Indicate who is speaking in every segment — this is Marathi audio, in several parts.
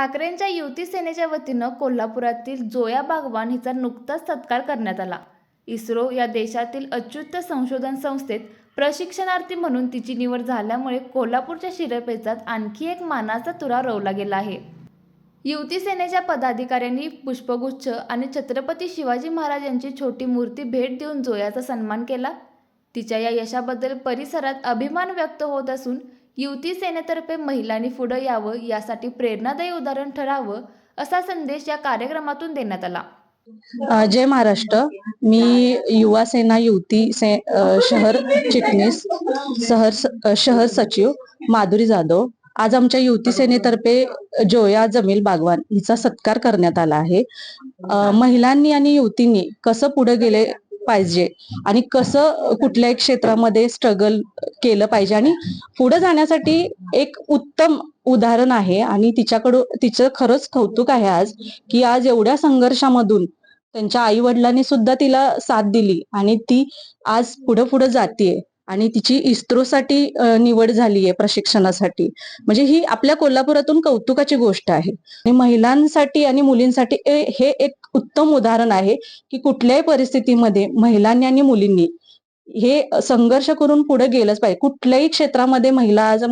Speaker 1: ठाकरेंच्या युती सेनेच्या वतीनं कोल्हापुरातील जोया बागवान हिचा नुकताच सत्कार करण्यात आला. इस्रो या देशातील अच्युत संशोधन संस्थेत प्रशिक्षणार्थी म्हणून तिची निवड झाल्यामुळे कोल्हापूरच्या शिरपेचात आणखी एक मानाचा तुरा रोवला गेला आहे. युती सेनेच्या पदाधिकाऱ्यांनी पुष्पगुच्छ आणि छत्रपती शिवाजी महाराज यांची छोटी मूर्ती भेट देऊन जोयाचा सन्मान केला. तिच्या या यशाबद्दल परिसरात अभिमान व्यक्त होत असून युती सेनेतर्फे महिलांनी पुढं यावं यासाठी प्रेरणादायी उदाहरण ठरावं असा संदेश या कार्यक्रमातून देण्यात आला.
Speaker 2: जय महाराष्ट्र. मी युवा सेना युवती से शहर चिटणीस शहर शहर सचिव माधुरी जाधव. आज आमच्या युवती सेनेतर्फे जोया जमील बागवान हिचा सत्कार करण्यात आला आहे. महिलांनी आणि युवतींनी कसं पुढे गेले पाहिजे. आणि कसं कुठल्याही क्षेत्रामध्ये स्ट्रगल केलं पाहिजे. आणि पुढे जाण्यासाठी एक उत्तम उदाहरण आहे. आणि तिच्याकडून तिचं खरंच कौतुक आहे आज की आज एवढ्या संघर्षामधून त्यांच्या आई वडिलांनी सुद्धा तिला साथ दिली. आणि ती आज पुढे पुढे जातीये. आणि तिची इस्रोसाठी निवड झाली आहे प्रशिक्षणासाठी. म्हणजे ही आपल्या कोल्हापुरातून कौतुकाची गोष्ट आहे. आणि महिलांसाठी आणि मुलींसाठी हे एक उत्तम उदाहरण आहे की कुठल्याही परिस्थितीमध्ये महिलांनी आणि मुलींनी हे संघर्ष करून पुढे गेलंच पाहिजे. कुठल्याही क्षेत्रामध्ये महिला आज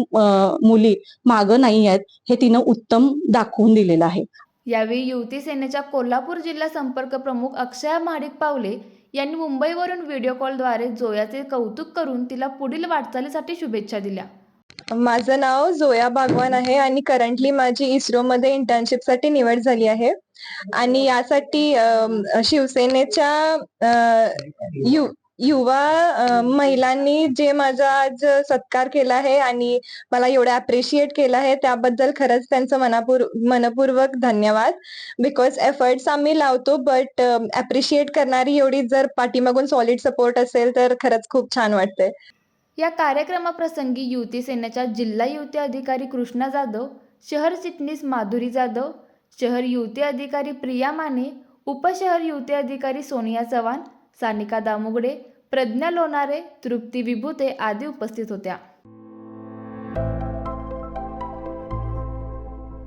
Speaker 2: मुली मागं नाही आहेत हे तिनं उत्तम दाखवून दिलेलं आहे.
Speaker 1: यावेळी युवती सेनेच्या कोल्हापूर जिल्हा संपर्क प्रमुख अक्षया महाडिक पावले यांनी मुंबईवरून व्हिडिओ कॉलद्वारे जोयाचे कौतुक करून तिला पुढील वाटचालीसाठी शुभेच्छा दिल्या.
Speaker 3: माझं नाव जोया बागवान आहे आणि करंटली माझी इस्रोमध्ये इंटर्नशिपसाठी निवड झाली आहे. आणि यासाठी शिवसेनेच्या यू युवा महिलांनी जे माझा आज सत्कार केला आहे आणि मला एवढं अप्रिशिएट केलं आहे त्याबद्दल खरंच त्यांचं मनापूर मनपूर्वक धन्यवाद. बिकॉज एफर्ट्स आम्ही लावतो बट अप्रिशिएट करणारी एवढी जर पाठीमागून सॉलिड सपोर्ट असेल तर खरंच खूप छान वाटतंय.
Speaker 1: या कार्यक्रमाप्रसंगी युवती सेनेच्या जिल्हा युवती अधिकारी कृष्णा जाधव शहर चिटणीस माधुरी जाधव शहर युवती अधिकारी प्रिया माने उपशहर युवती अधिकारी सोनिया चव्हाण सानिका दामुगडे प्रज्ञा लोणारे तृप्ती विभूते आदी उपस्थित होत्या.